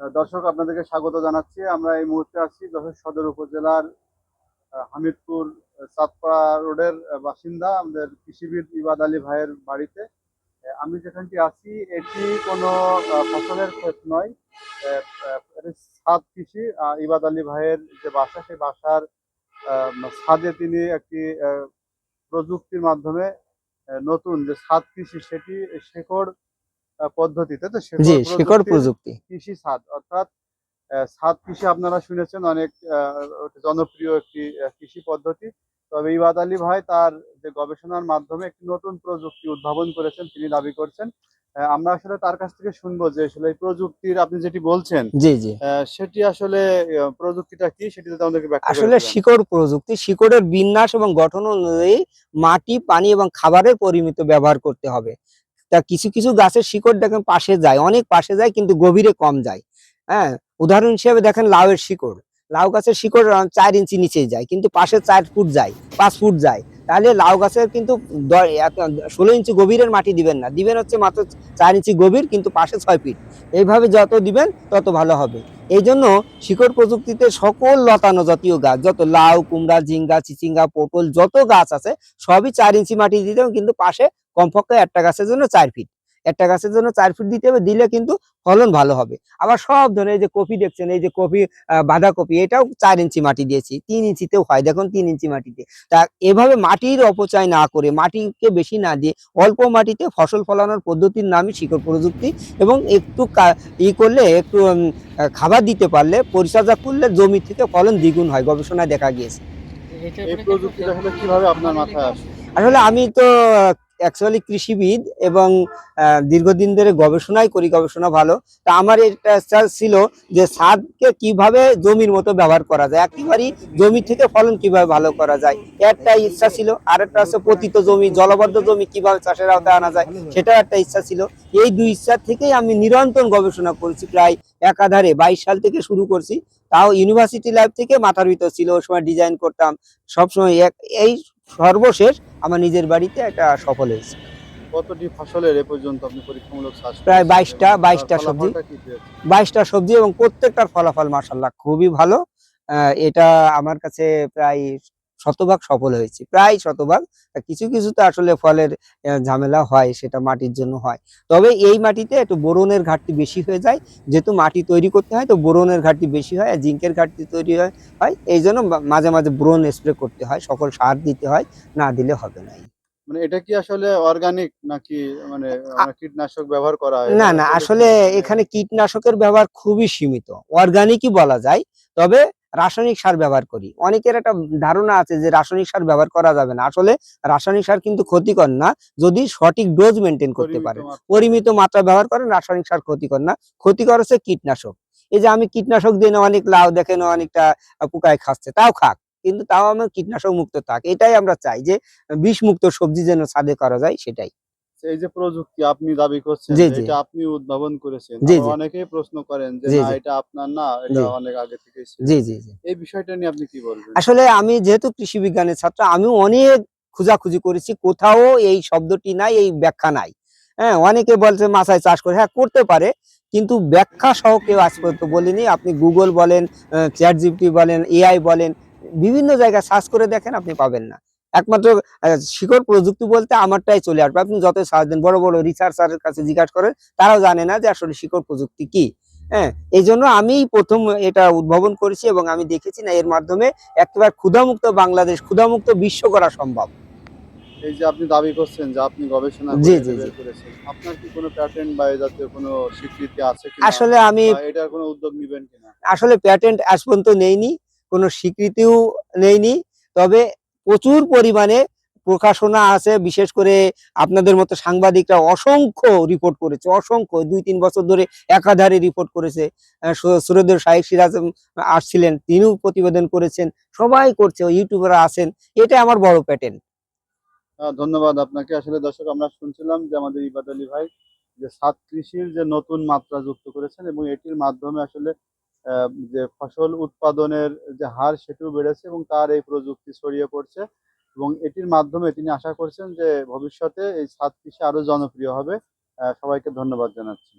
দর্শক, আপনাদেরকে স্বাগত জানাচ্ছি। আমরা এই মুহূর্তে আছি যশোর সদর উপজেলার হামিদপুর সাতপাড়া রোডের বাসিন্দা আমাদের কৃষিবিদ ইবাদ আলী ভাইয়ের বাড়িতে। আমি যেখানটি আছি, এটি কোনো ফসলের ক্ষেত নয়। ছাদ কৃষি। ইবাদ আলী ভাইয়ের যে বাসা, সেই বাসার ছাদে তিনি একটি প্রযুক্তির মাধ্যমে নতুন যে ছাদ কৃষি, সেটি শেকড় পদ্ধতিতে তো জি শিকড় প্রযুক্তি। কৃষি ছাদ অর্থাৎ ছাদ কৃষি আপনারা শুনেছেন অনেক জনপ্রিয় একটি কৃষি পদ্ধতি। তবে ইবাদ আলী ভাই তার যে গবেষণার মাধ্যমে একটি নতুন প্রযুক্তি উদ্ভাবন করেছেন তিনি দাবি করছেন। আমরা আসলে তার কাছ থেকে শুনব যে আসলে এই প্রযুক্তির আপনি যেটি বলছেন জি জি। সেটি আসলে প্রযুক্তিটা কি সেটি আমাদেরকে ব্যাখ্যা আসলে শিকড় প্রযুক্তি শিকড়ের বিন্যাস এবং গঠন অনুযায়ী মাটি পানি এবং খাবারের পরিমিত ব্যবহার করতে হবে। তা কিছু কিছু গাছের শিকড় দেখেন পাশে যায়, অনেক পাশে যায় কিন্তু গভীরে কম যায়। হ্যাঁ উদাহরণ হিসেবে দেখেন লাউয়ের শিকড়। লাউ গাছের শিকড় চার ইঞ্চি নিচে যায় কিন্তু পাশে চার ফুট যায়, পাঁচ ফুট যায়। তাহলে লাউ গাছের কিন্তু ষোলো ইঞ্চি গভীরের মাটি দিবেন না। দিবেন হচ্ছে মাত্র চার ইঞ্চি গভীর কিন্তু পাশে ছয় ফিট। এইভাবে যত দিবেন তত ভালো হবে। এই জন্য শিকড় প্রযুক্তিতে সকল লতানো জাতীয় গাছ, যত লাউ, কুমড়া, ঝিঙ্গা, চিচিঙ্গা, পটল, যত গাছ আছে, সবই চার ইঞ্চি মাটি দিতে কিন্তু পাশে কমপক্ষে একটা গাছের জন্য চার ফিট একটা গাছের জন্য চার ফিট দিতে হবে দিলে কিন্তু ফলন ভালো হবে। আবার সব ধরনের এই যে কপি দেখছেন এই যে কপি বাঁধাকপি এটাও চার ইঞ্চি মাটি দিয়েছি তিন ইঞ্চিতেও হয়। দেখুন তিন ইঞ্চি মাটিতে তা এভাবে মাটির অপচয় না করে মাটিকে বেশি না দিয়ে অল্প মাটিতে ফসল ফলানোর পদ্ধতির নামই শিকড় প্রযুক্তি এবং একটু ই করলে একটু খাবার দিতে পারলে পরিচর্যা করলে জমি থেকে ফলন দ্বিগুণ হয় গবেষণায় দেখা গিয়েছে। এই প্রযুক্তিটা কীভাবে আপনার মাথায় আসলে আমি তো অ্যাকচুয়ালি কৃষিবিদ এবং দীর্ঘদিন ধরে গবেষণাই করি, গবেষণা ভালো। তা আমার এটা ছিল যে সারকে কীভাবে জমির মতো ব্যবহার করা যায়, একেবারেই জমি থেকে ফলন কীভাবে ভালো করা যায়। একটা ইচ্ছা ছিল আর একটা হচ্ছে পতিত জমি, জলবদ্ধ জমি কীভাবে চাষের আওতায় আনা যায়, সেটাও একটা ইচ্ছা ছিল। এই দুই ইচ্ছা থেকেই আমি নিরন্তর গবেষণা করেছি, প্রায় একাধারে বাইশ সাল থেকে শুরু করছি। তাও ইউনিভার্সিটি লাইফ থেকে মাথার ভিতর ছিল, ওই সময় ডিজাইন করতাম। সবসময় এক- এই সর্বশেষ আমার নিজের বাড়িতে একটা সফল হয়েছে। কতটি ফসলের এ পর্যন্ত আপনি পরীক্ষামূলক চাষ প্রায় বাইশটা 22টা, এবং তার 22টা সবজি। বাইশটা সবজি এবং প্রত্যেকটার ফলাফল মার্শাল্লাহ খুবই ভালো। আহ, এটা আমার কাছে প্রায় শতভাগ সফল হয়েছে। প্রায় শতভাগ। কিছু কিছু তো আসলে ফলের ঝামেলা হয় সেটা মাটির জন্য হয়। তবে এই মাটিতে একটু বোরনের ঘাটতি বেশি হয়ে যায়। যেহেতু মাটি তৈরি করতে হয় তো বোরনের ঘাটতি বেশি হয় আর জিঙ্কের ঘাটতি তৈরি হয় হয় এই জন্য মাঝে মাঝে বোরন স্প্রে করতে হয় সকল সার দিতে হয় না দিলে হবে না মানে এটা কি আসলে অর্গানিক নাকি মানে কীটনাশক ব্যবহার করা হয়? না না আসলে এখানে কীটনাশকের ব্যবহার খুবই সীমিত। অর্গানিকই বলা যায়। তবে রাসায়নিক সার ব্যবহার করি। অনেকের একটা ধারণা আছে যে রাসায়নিক সার ব্যবহার করা যাবে না। আসলে রাসায়নিক সার কিন্তু ক্ষতিকর না যদি সঠিক ডোজ মেনটেন করতে পারে পরিমিত মাত্রা ব্যবহার করেন রাসায়নিক সার ক্ষতিকর না। ক্ষতিকর হচ্ছে কীটনাশক। এই যে আমি কীটনাশক দিয়ে না অনেক লাউ দেখেন অনেকটা পোকায় খাচ্ছে তাও খাক। কিন্তু তাও আমার কীটনাশক মুক্ত থাক। এটাই আমরা চাই যে বিষ মুক্ত সবজি যেন ছাদে করা যায় সেটাই। এই যে প্রযুক্তি আপনি দাবি করছেন। এটা আপনি উদ্ভাবন করেছেন। অনেকেই প্রশ্ন করেন যে না এটা আপনার না এটা অনেক আগে থেকে জি জি এই বিষয়টা নিয়ে আপনি কি বলবেন? আসলে আমি যেহেতু কৃষি বিজ্ঞানের ছাত্র আমি অনেক খোঁজাখুঁজি করেছি। কোথাও এই শব্দটি নাই এই ব্যাখ্যা নাই। হ্যাঁ অনেকে বলছে মাছায় চাষ করে হ্যাঁ করতে পারে। কিন্তু ব্যাখ্যা সহ কেউ আজ পর্যন্ত বলেনি। আপনি গুগল বলেন চ্যাট জিপিটি বলেন এআই বলেন বিভিন্ন জায়গায় সার্চ করে দেখেন আপনি পাবেন না। একমাত্র শিকড় প্রযুক্তি বলতে আমারটাই চলে আসবে। আপনি যত দেন বড় বড় রিসার্চারের কাছে জিজ্ঞাসা করেন তারাও জানে না যে আসলে শিকড় প্রযুক্তি কি। হ্যাঁ এই জন্য আমি প্রথম এটা উদ্ভাবন করেছি এবং আমি দেখেছি না এর মাধ্যমে একেবারে ক্ষুধামুক্ত বাংলাদেশ ক্ষুধামুক্ত বিশ্ব করা সম্ভব। এই যে আপনি দাবি করছেন যে আপনি গবেষণা জি, জি, করেছেন আপনার কি কোনো প্যাটেন্ট বা জাতীয় কোনো স্বীকৃতি আছে আসলে আমি এটার কোনো উদ্যোগ নেবেন কিনা? আসলে প্যাটেন্ট আজ পর্যন্ত নেইনি কোনো স্বীকৃতিও নেইনি। তবে প্রচুর পরিমাণে প্রকাশনা আছে, বিশেষ করে আপনাদের মতো সাংবাদিকরা অসংখ্য রিপোর্ট করেছে, অসংখ্য, দুই, তিন বছর ধরে একাধারে রিপোর্ট করেছে। সুরেন্দ্র শাহেক সিরাজ আসছিলেন, তিনিও প্রতিবেদন করেছেন, সবাই করছে, ইউটিউবাররা আছেন, এটা আমার বড় প্যাটেন্ট ধন্যবাদ আপনাকে। আসলে দর্শক, আমরা শুনছিলাম যে আমাদের ইবাদ আলী ভাই যে সাত কৃষির যে নতুন মাত্রা যুক্ত করেছেন এবং এটির মাধ্যমে আসলে যে ফসল উৎপাদনের যে হার সেটিও বেড়েছে এবং তার এই প্রযুক্তি ছড়িয়ে পড়ছে এবং এটির মাধ্যমে তিনি আশা করছেন যে ভবিষ্যতে এই ছাদ কৃষি আরও জনপ্রিয় হবে। সবাইকে ধন্যবাদ জানাচ্ছি।